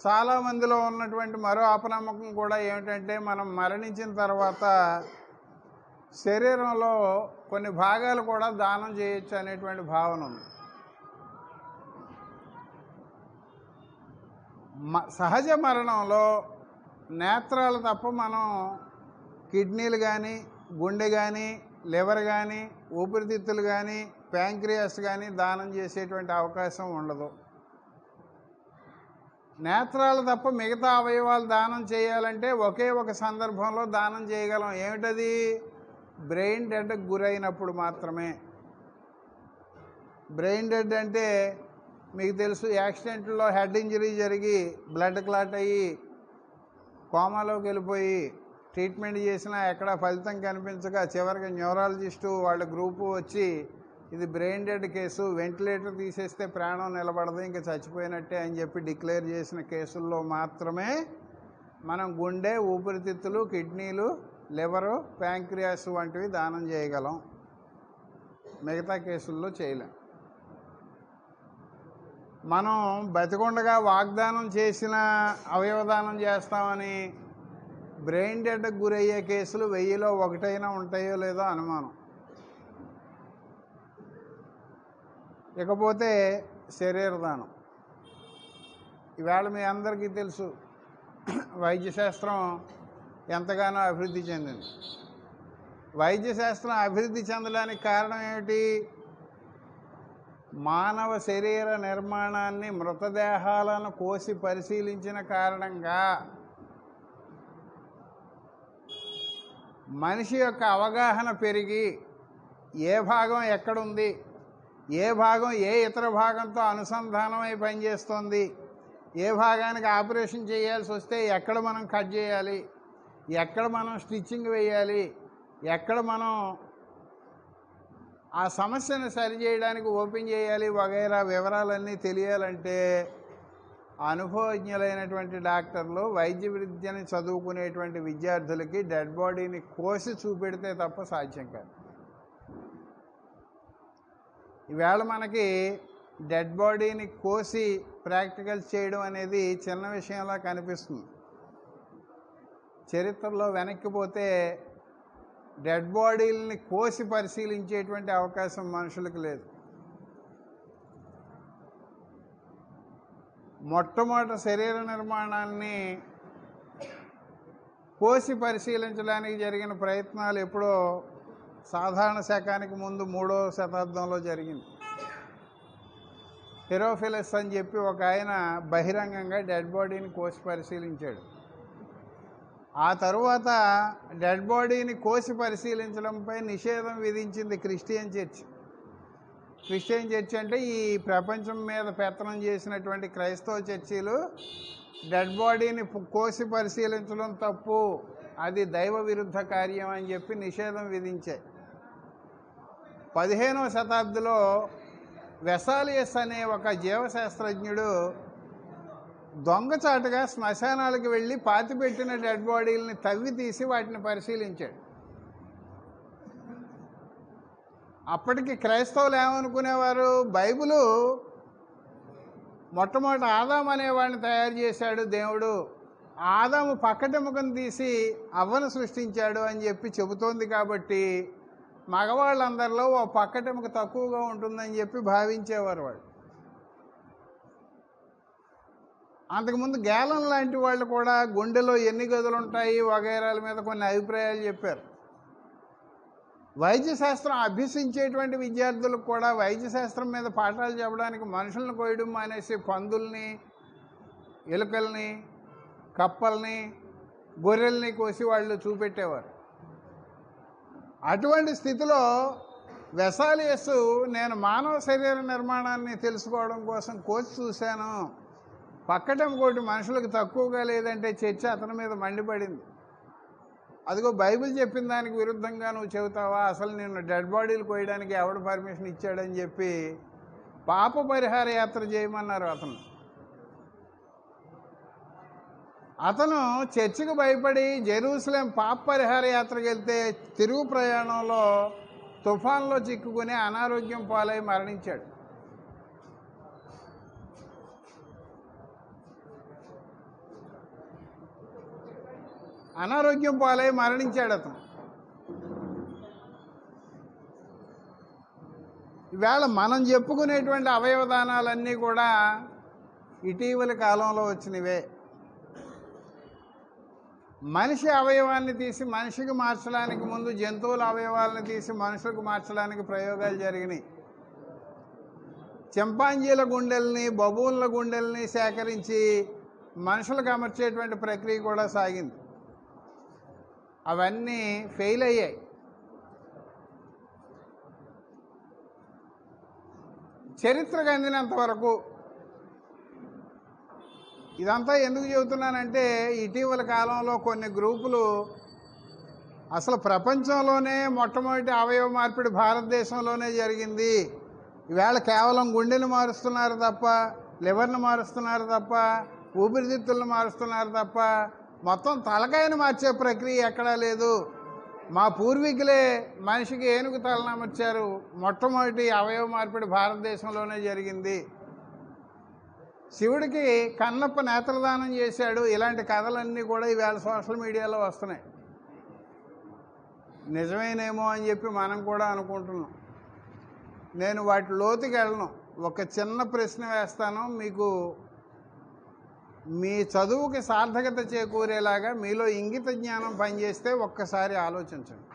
చాలా మందిలో ఉన్నటువంటి మరో అపనమ్మకం కూడా ఏమిటంటే మనం మరణించిన తర్వాత శరీరంలో కొన్ని భాగాలు కూడా దానం చేయొచ్చు అనేటువంటి భావన ఉంది. మ సహజ మరణంలో నేత్రాలు తప్ప మనం కిడ్నీలు కానీ గుండె కానీ లివర్ కానీ ఊపిరితిత్తులు కానీ ప్యాంక్రియాస్ కానీ దానం చేసేటువంటి అవకాశం ఉండదు. నేత్రాలు తప్ప మిగతా అవయవాలు దానం చేయాలంటే ఒకే ఒక సందర్భంలో దానం చేయగలం. ఏమిటది? బ్రెయిన్ డెడ్కి గురైనప్పుడు మాత్రమే. బ్రెయిన్ డెడ్ అంటే మీకు తెలుసు యాక్సిడెంట్లో హెడ్ ఇంజరీ జరిగి బ్లడ్ క్లాట్ అయ్యి కోమాలోకి వెళ్ళిపోయి ట్రీట్మెంట్ చేసినా ఎక్కడ ఫలితం కనిపించక చివరికి న్యూరాలజిస్టు వాళ్ళ గ్రూపు వచ్చి ఇది బ్రెయిన్ డెడ్ కేసు వెంటిలేటర్ తీసేస్తే ప్రాణం నిలబడదు ఇంకా చచ్చిపోయినట్టే అని చెప్పి డిక్లేర్ చేసిన కేసుల్లో మాత్రమే మనం గుండె ఊపిరితిత్తులు కిడ్నీలు లివరు ప్యాంక్రియాస్ వంటివి దానం చేయగలం. మిగతా కేసుల్లో చేయలేం. మనం బతికొండగా వాగ్దానం చేసిన అవయవదానం చేస్తామని బ్రెయిన్ డెడ్కి గురయ్యే కేసులు వెయ్యిలో ఒకటైనా ఉంటాయో లేదో అనుమానం. ఇకపోతే శరీరదానం. ఈవేళ మీ అందరికీ తెలుసు వైద్యశాస్త్రం ఎంతగానో అభివృద్ధి చెందింది. వైద్యశాస్త్రం అభివృద్ధి చెందడానికి కారణం ఏమిటి? మానవ శరీర నిర్మాణాన్ని మృతదేహాలను కోసి పరిశీలించిన కారణంగా మనిషి యొక్క అవగాహన పెరిగి ఏ భాగం ఎక్కడుంది? ఏ భాగం ఏ ఇతర భాగంతో అనుసంధానమై పనిచేస్తుంది? ఏ భాగానికి ఆపరేషన్ చేయాల్సి వస్తే ఎక్కడ మనం కట్ చేయాలి? ఎక్కడ మనం స్టిచ్చింగ్ వేయాలి? ఎక్కడ మనం ఆ సమస్యను సరిచేయడానికి ఓపెన్ చేయాలి? వగైరా వివరాలన్నీ తెలియాలంటే అనుభవజ్ఞులైనటువంటి డాక్టర్లు వైద్య విద్యని చదువుకునేటువంటి విద్యార్థులకి డెడ్ బాడీని కోసి చూపెడితే తప్ప సాధ్యం కాదు. ఈవేళ మనకి డెడ్ బాడీని కోసి ప్రాక్టికల్స్ చేయడం అనేది చిన్న విషయంలా కనిపిస్తుంది. చరిత్రలో వెనక్కిపోతే డెడ్ బాడీలని కోసి పరిశీలించేటువంటి అవకాశం మనుషులకు లేదు. మొట్టమొదటి శరీర నిర్మాణాన్ని కోసి పరిశీలించడానికి జరిగిన ప్రయత్నాలు ఎప్పుడో సాధారణ శకానికి ముందు మూడో శతాబ్దంలో జరిగింది. హెరోఫిలస్ అని చెప్పి ఒక ఆయన బహిరంగంగా డెడ్ బాడీని కోసి పరిశీలించాడు. ఆ తరువాత డెడ్ బాడీని కోసి పరిశీలించడంపై నిషేధం విధించింది క్రిస్టియన్ చర్చ్. క్రిస్టియన్ చర్చ్ అంటే ఈ ప్రపంచం మీద పెత్తనం చేసినటువంటి క్రైస్తవ చర్చీలు డెడ్ బాడీని కోసి పరిశీలించడం తప్పు అది దైవ విరుద్ధ కార్యం అని చెప్పి నిషేధం విధించాయి. పదిహేనవ శతాబ్దిలో వెసాలియస్ అనే ఒక జీవశాస్త్రజ్ఞుడు దొంగచాటుగా శ్మశానాలకు వెళ్ళి పాతిపెట్టిన డెడ్ బాడీలని తవ్వి తీసి వాటిని పరిశీలించాడు. అప్పటికి క్రైస్తవులు ఏమనుకునేవారు? బైబిలు మొట్టమొదటి ఆదాం అనేవాడిని తయారు చేశాడు. దేవుడు ఆదాము పక్కటెముకను తీసి అవ్వను సృష్టించాడు అని చెప్పి చెబుతోంది కాబట్టి మగవాళ్ళందరిలో ఓ పక్కటెముక తక్కువగా ఉంటుందని చెప్పి భావించేవారు వాళ్ళు. అంతకుముందు గేలం లాంటి వాళ్ళు కూడా గుండెలో ఎన్ని గదులు ఉంటాయి వగైరాల మీద కొన్ని అభిప్రాయాలు చెప్పారు. వైద్యశాస్త్రం అభ్యసించేటువంటి విద్యార్థులకు కూడా వైద్యశాస్త్రం మీద పాఠాలు చెప్పడానికి మనుషులను కోయడం మానేసి పందుల్ని ఎలుకల్ని కప్పల్ని గొర్రెల్ని కోసి వాళ్ళు చూపెట్టేవారు. అటువంటి స్థితిలో వెసాలియస్ నేను మానవ శరీర నిర్మాణాన్ని తెలుసుకోవడం కోసం కోసి చూశాను. పక్కటం కోటి మనుషులకు తక్కువగా లేదంటే చర్చ అతని మీద మండిపడింది. అదిగో బైబిల్ చెప్పిన దానికి విరుద్ధంగా నువ్వు చెబుతావా? అసలు నిన్ను డెడ్ బాడీలు కోయడానికి ఎవడు పర్మిషన్ ఇచ్చాడని చెప్పి పాప పరిహార యాత్ర చేయమన్నారు అతను. అతను చర్చికి భయపడి జెరూసలేం పాప పరిహార యాత్రకు వెళ్తే తిరుగు ప్రయాణంలో తుఫాన్లో చిక్కుకుని అనారోగ్యం పాలై మరణించాడు. అనారోగ్యం పాలై మరణించాడు అతను. ఈవేళ మనం చెప్పుకునేటువంటి అవయవదానాలన్నీ కూడా ఇటీవలి కాలంలో వచ్చినవే. మనిషి అవయవాన్ని తీసి మనిషికి మార్చడానికి ముందు జంతువుల అవయవాలను తీసి మనుషులకు మార్చడానికి ప్రయోగాలు జరిగినాయి. చెంపాంజీల గుండెల్ని బబూన్ల గుండెల్ని సేకరించి మనుషులకు అమర్చేటువంటి ప్రక్రియ కూడా సాగింది. అవన్నీ ఫెయిల్ అయ్యాయి. చరిత్రకు అందినంత వరకు ఇదంతా ఎందుకు చెబుతున్నానంటే ఇటీవల కాలంలో కొన్ని గ్రూపులు అసలు ప్రపంచంలోనే మొట్టమొదటి అవయవ మార్పిడి భారతదేశంలోనే జరిగింది. ఈవేళ కేవలం గుండెని మారుస్తున్నారు తప్ప లివర్ని మారుస్తున్నారు తప్ప ఊపిరితిత్తులను మారుస్తున్నారు తప్ప మొత్తం తలకాయను మార్చే ప్రక్రియ ఎక్కడా లేదు. మా పూర్వీకులే మనిషికి ఏనుగు తలనమర్చారు మొట్టమొదటి అవయవ మార్పిడి భారతదేశంలోనే జరిగింది. శివుడికి కన్నప్ప నేత్రదానం చేశాడు. ఇలాంటి కథలన్నీ కూడా ఈవేళ సోషల్ మీడియాలో వస్తున్నాయి. నిజమేనేమో అని చెప్పి మనం కూడా అనుకుంటున్నాం. నేను వాటి లోతుకి వెళ్ళను. ఒక చిన్న ప్రశ్న వేస్తాను. మీకు మీ చదువుకి సార్థకత చేకూరేలాగా మీలో ఇంగిత జ్ఞానం పనిచేస్తే ఒక్కసారి ఆలోచించండి.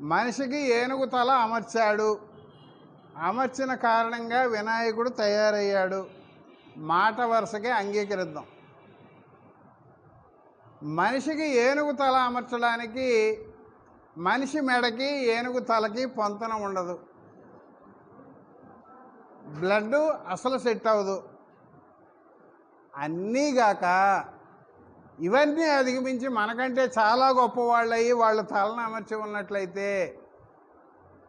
మనిషికి ఏనుగు తల అమర్చాడు. అమర్చిన కారణంగా వినాయకుడు తయారయ్యాడు. మాట వరుసకే అంగీకరిద్దాం. మనిషికి ఏనుగు తల అమర్చడానికి మనిషి మెడకి ఏనుగు తలకి పొంతన ఉండదు. బ్లడ్ అసలు సెట్ అవ్వదు. అన్నీగాక ఇవన్నీ అధిగమించి మనకంటే చాలా గొప్పవాళ్ళయి వాళ్ళ తలను అమర్చి ఉన్నట్లయితే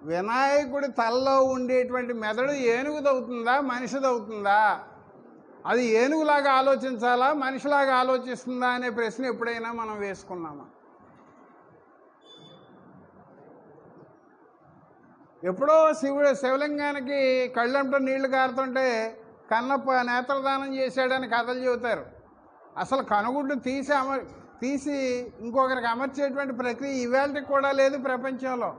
వినాయకుడి తలలో ఉండేటువంటి మెదడు ఏనుగుదవుతుందా? మనిషిదవుతుందా? అది ఏనుగులాగా ఆలోచించాలా? మనిషిలాగా ఆలోచిస్తుందా అనే ప్రశ్న ఎప్పుడైనా మనం వేసుకున్నామా? ఎప్పుడో శివుడు శివలింగానికి కళ్ళంట నీళ్ళు కారుతుంటే కన్నప్ప నేత్రదానం చేశాడని కథలు చెబుతారు. అసలు కనుగుడ్డు తీసి అమర్ తీసి ఇంకొకరికి అమర్చేటువంటి ప్రక్రియ ఇవాళకి కూడా లేదు ప్రపంచంలో.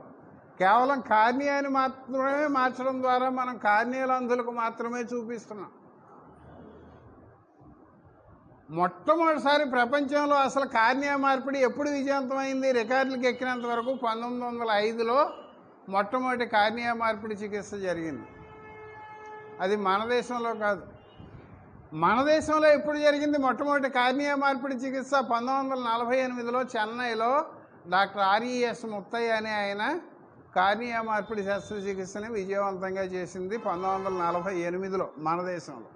కేవలం కార్నియాన్ని మాత్రమే మార్చడం ద్వారా మనం కార్నియలంధులకు మాత్రమే చూపిస్తున్నాం. మొట్టమొదటిసారి ప్రపంచంలో అసలు కార్నియా మార్పిడి ఎప్పుడు విజయవంతమైంది? రికార్డులకు ఎక్కినంత వరకు పంతొమ్మిది వందల ఐదులో మొట్టమొదటి కార్నియా మార్పిడి చికిత్స జరిగింది. అది మన దేశంలో కాదు. మన దేశంలో ఎప్పుడు జరిగింది? మొట్టమొదటి కార్నియా మార్పిడి చికిత్స పంతొమ్మిది వందల నలభై ఎనిమిదిలో చెన్నైలో డాక్టర్ ఆర్ఈఎస్ ముత్తయ్య అనే ఆయన కార్నియా మార్పిడి శస్త్రచికిత్సని విజయవంతంగా చేసింది పంతొమ్మిది వందల నలభై ఎనిమిదిలో మన దేశంలో.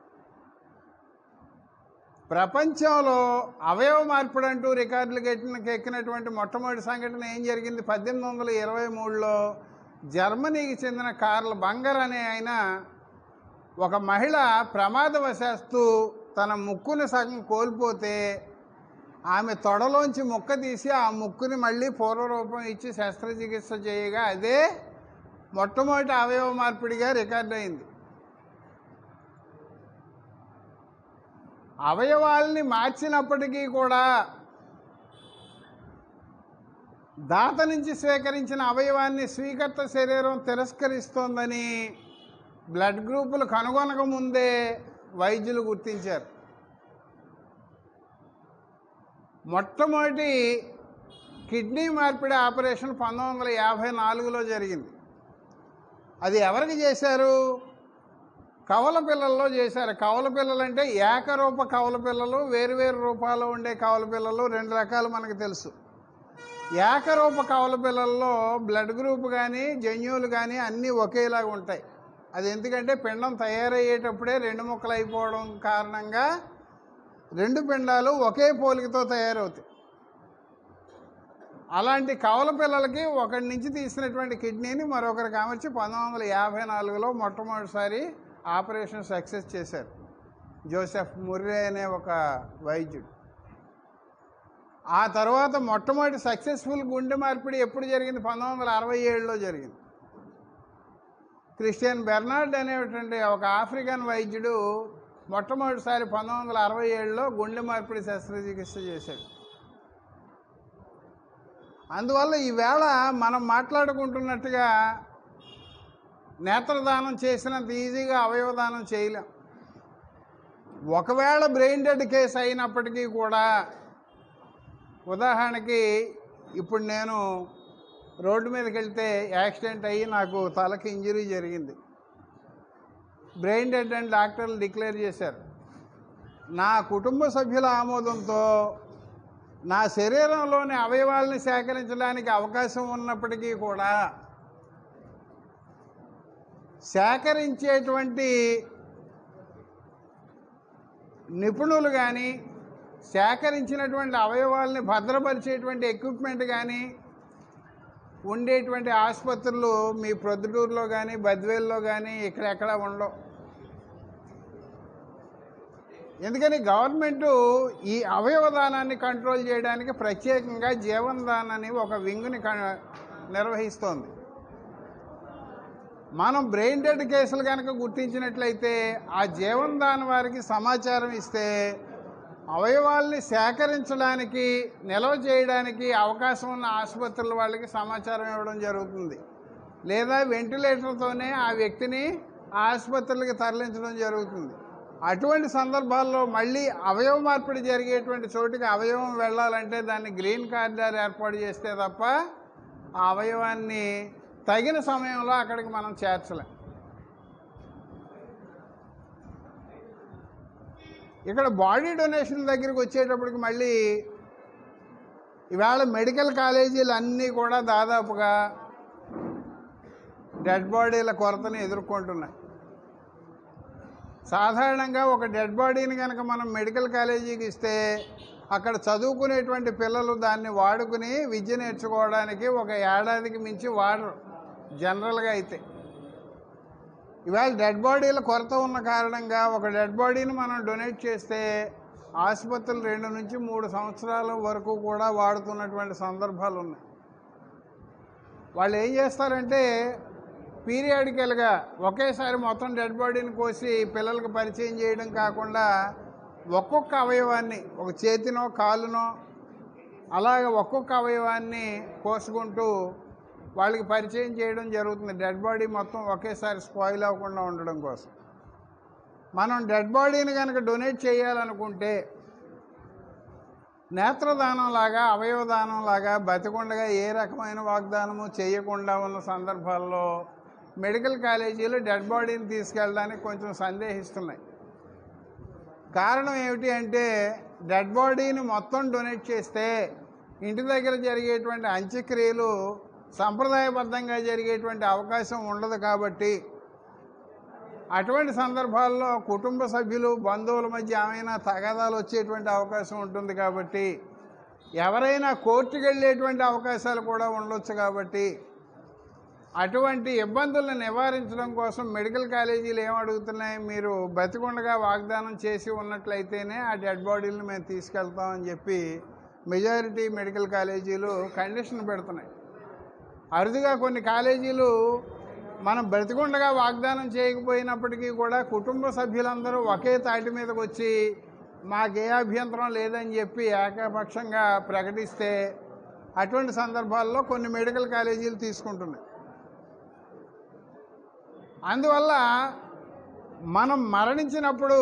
ప్రపంచంలో అవయవ మార్పిడి అంటూ రికార్డులు ఎక్కిన ఎక్కినటువంటి మొట్టమొదటి సంఘటన ఏం జరిగింది? పద్దెనిమిది వందల ఇరవై మూడులో జర్మనీకి చెందిన కార్ల్ బంగర్ అనే ఆయన ఒక మహిళ ప్రమాదవశాత్తు తన ముక్కును సగం కోల్పోతే ఆమె తొడలోంచి ముక్క తీసి ఆ ముక్కుని మళ్ళీ పూర్వరూపం ఇచ్చి శస్త్రచికిత్స చేయగా అదే మొట్టమొదటి అవయవ మార్పిడిగా రికార్డ్ అయింది. అవయవాల్ని మార్చినప్పటికీ కూడా దాత నుంచి స్వీకరించిన అవయవాన్ని స్వీకర్త శరీరం తిరస్కరిస్తోందని బ్లడ్ గ్రూపులు కనుగొనక ముందే వైద్యులు గుర్తించారు. మొట్టమొదటి కిడ్నీ మార్పిడి ఆపరేషన్ పంతొమ్మిది వందల యాభై నాలుగులో జరిగింది. అది ఎవరికి చేశారు? కవల పిల్లల్లో చేశారు. కవల పిల్లలు అంటే ఏకరూప కవల పిల్లలు వేరువేరు రూపాల్లో ఉండే కవల పిల్లలు రెండు రకాలు మనకు తెలుసు. ఏకరూప కవల పిల్లల్లో బ్లడ్ గ్రూప్ కానీ జన్యువులు కానీ అన్నీ ఒకేలాగా ఉంటాయి. అది ఎందుకంటే పిండం తయారయ్యేటప్పుడే రెండు ముక్కలు అయిపోవడం కారణంగా రెండు పిండాలు ఒకే పోలికతో తయారవుతాయి. అలాంటి కవల పిల్లలకి ఒకటి నుంచి తీసినటువంటి కిడ్నీని మరొకరికి అమర్చి పంతొమ్మిది వందల యాభై నాలుగులో మొట్టమొదటిసారి ఆపరేషన్ సక్సెస్ చేశారు. జోసెఫ్ ముర్రే అనే ఒక వైద్యుడు. ఆ తర్వాత మొట్టమొదటి సక్సెస్ఫుల్ గుండె మార్పిడి ఎప్పుడు జరిగింది? పంతొమ్మిది వందల అరవై ఏడులో జరిగింది. క్రిస్టియన్ బెర్నార్డ్ అనేటువంటి ఒక ఆఫ్రికన్ వైద్యుడు మొట్టమొదటిసారి పంతొమ్మిది వందల అరవై ఏడులో గుండె మార్పిడి శస్త్రచికిత్స చేశాడు. అందువల్ల ఈవేళ మనం మాట్లాడుకుంటున్నట్టుగా నేత్రదానం చేసినంత ఈజీగా అవయవదానం చేయలేం. ఒకవేళ బ్రెయిన్ డెడ్ కేసు అయినప్పటికీ కూడా ఉదాహరణకి ఇప్పుడు నేను రోడ్డు మీదకి వెళ్తే యాక్సిడెంట్ అయ్యి నాకు తలకి ఇంజరీ జరిగింది. బ్రెయిన్ డెడ్ అని డాక్టర్లు డిక్లేర్ చేశారు. నా కుటుంబ సభ్యుల ఆమోదంతో నా శరీరంలోని అవయవాల్ని సేకరించడానికి అవకాశం ఉన్నప్పటికీ కూడా సేకరించేటువంటి నిపుణులు కానీ సేకరించినటువంటి అవయవాల్ని భద్రపరిచేటువంటి ఎక్విప్మెంట్ కానీ ఉండేటువంటి ఆసుపత్రులు మీ ప్రొద్దుటూరులో కానీ బద్వేల్లో కానీ ఇక్కడెక్కడ ఉండవు. ఎందుకని గవర్నమెంట్ ఈ అవయవదానాన్ని కంట్రోల్ చేయడానికి ప్రత్యేకంగా జీవనదాన్ అని ఒక వింగ్ని క- నిర్వహిస్తోంది. మనం బ్రెయిన్ డెడ్ కేసులు కనుక గుర్తించినట్లయితే ఆ జీవనదాన్ వారికి సమాచారం ఇస్తే అవయవాల్ని సేకరించడానికి నిల్వ చేయడానికి అవకాశం ఉన్న ఆసుపత్రుల వాళ్ళకి సమాచారం ఇవ్వడం జరుగుతుంది. లేదా వెంటిలేటర్తోనే ఆ వ్యక్తిని ఆసుపత్రులకి తరలించడం జరుగుతుంది. అటువంటి సందర్భాల్లో మళ్ళీ అవయవ మార్పిడి జరిగేటువంటి చోటికి అవయవం వెళ్ళాలంటే దాన్ని గ్రీన్ కారిడార్ ఏర్పాటు చేస్తే తప్ప ఆ అవయవాన్ని తగిన సమయంలో అక్కడికి మనం చేర్చలేం. ఇక్కడ బాడీ డొనేషన్ దగ్గరికి వచ్చేటప్పటికి మళ్ళీ ఇవాళ మెడికల్ కాలేజీలు అన్నీ కూడా దాదాపుగా డెడ్ బాడీల కొరతను ఎదుర్కొంటున్నాయి. సాధారణంగా ఒక డెడ్ బాడీని కనుక మనం మెడికల్ కాలేజీకి ఇస్తే అక్కడ చదువుకునేటువంటి పిల్లలు దాన్ని వాడుకుని విద్య నేర్చుకోవడానికి ఒక ఏడాదికి మించి వాడరు. జనరల్గా అయితే ఇవాళ డెడ్ బాడీల కొరత ఉన్న కారణంగా ఒక డెడ్ బాడీని మనం డొనేట్ చేస్తే ఆసుపత్రులు రెండు నుంచి మూడు సంవత్సరాల వరకు కూడా వాడుతున్నటువంటి సందర్భాలు ఉన్నాయి. వాళ్ళు ఏం చేస్తారంటే పీరియాడికల్గా ఒకేసారి మొత్తం డెడ్ బాడీని కోసి పిల్లలకు పరిచయం చేయడం కాకుండా ఒక్కొక్క అవయవాన్ని ఒక చేతినో కాలునో అలాగే ఒక్కొక్క అవయవాన్ని కోసుకుంటూ వాళ్ళకి పరిచయం చేయడం జరుగుతుంది. డెడ్ బాడీ మొత్తం ఒకేసారి స్పాయిల్ అవ్వకుండా ఉండడం కోసం. మనం డెడ్ బాడీని కనుక డొనేట్ చేయాలనుకుంటే నేత్రదానం లాగా అవయవదానం లాగా బతికుండగా ఏ రకమైన వాగ్దానము చేయకుండా ఉన్న సందర్భాల్లో మెడికల్ కాలేజీలు డెడ్ బాడీని తీసుకెళ్ళడానికి కొంచెం సందేహిస్తున్నాయి. కారణం ఏమిటి అంటే డెడ్ బాడీని మొత్తం డొనేట్ చేస్తే ఇంటి దగ్గర జరిగేటువంటి అంత్యక్రియలు సంప్రదాయబద్ధంగా జరిగేటువంటి అవకాశం ఉండదు కాబట్టి అటువంటి సందర్భాల్లో కుటుంబ సభ్యులు బంధువుల మధ్య ఏమైనా తగాదాలు వచ్చేటువంటి అవకాశం ఉంటుంది కాబట్టి ఎవరైనా కోర్టుకు వెళ్ళేటువంటి అవకాశాలు కూడా ఉండొచ్చు కాబట్టి అటువంటి ఇబ్బందులను నివారించడం కోసం మెడికల్ కాలేజీలు ఏమడుగుతున్నాయి మీరు బతికుండగా వాగ్దానం చేసి ఉన్నట్లయితేనే ఆ డెడ్ బాడీలను మేము తీసుకెళ్తామని చెప్పి మెజారిటీ మెడికల్ కాలేజీలు కండిషన్ పెడుతున్నాయి. అరుదుగా కొన్ని కాలేజీలు మనం బ్రతికుండగా వాగ్దానం చేయకపోయినప్పటికీ కూడా కుటుంబ సభ్యులందరూ ఒకే తాటి మీదకి వచ్చి మాకే అభ్యంతరం లేదని చెప్పి ఏకపక్షంగా ప్రకటిస్తే అటువంటి సందర్భాల్లో కొన్ని మెడికల్ కాలేజీలు తీసుకుంటున్నాయి. అందువల్ల మనం మరణించినప్పుడు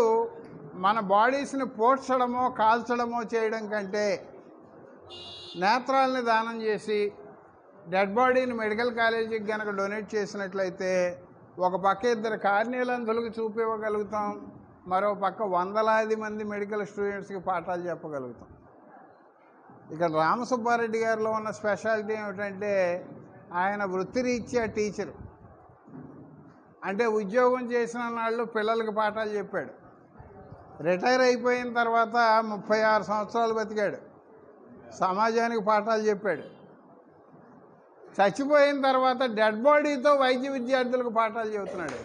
మన బాడీస్ని పోడ్చడమో కాల్చడమో చేయడం కంటే నేత్రాలని దానం చేసి డెడ్ బాడీని మెడికల్ కాలేజీకి కనుక డొనేట్ చేసినట్లయితే ఒక పక్క ఇద్దరు కార్నీలంతులకు చూపివ్వగలుగుతాం మరో పక్క వందలాది మంది మెడికల్ స్టూడెంట్స్కి పాఠాలు చెప్పగలుగుతాం. ఇక్కడ రామసుబ్బారెడ్డి గారిలో ఉన్న స్పెషాలిటీ ఏమిటంటే ఆయన వృత్తిరీత్యా టీచరు అంటే ఉద్యోగం చేసిన నాళ్ళు పిల్లలకి పాఠాలు చెప్పాడు. రిటైర్ అయిపోయిన తర్వాత ముప్పై ఆరు సంవత్సరాలు బతికాడు. సమాజానికి పాఠాలు చెప్పాడు. చచ్చిపోయిన తర్వాత డెడ్ బాడీతో వైద్య విద్యార్థులకు పాఠాలు చెబుతున్నాడు.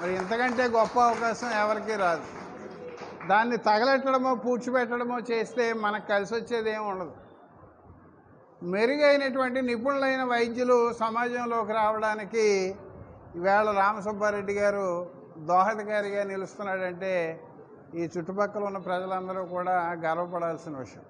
మరి ఇంతకంటే గొప్ప అవకాశం ఎవరికీ రాదు. దాన్ని తగలెట్టడమో పూడ్చిపెట్టడమో చేస్తే మనకు కలిసి వచ్చేది ఏమి ఉండదు. మెరుగైనటువంటి నిపుణులైన వైద్యులు సమాజంలోకి రావడానికి ఈవేళ రామసుబ్బారెడ్డి గారు దోహదకారిగా నిలుస్తున్నాడంటే ఈ చుట్టుపక్కల ఉన్న ప్రజలందరూ కూడా గర్వపడాల్సిన విషయం.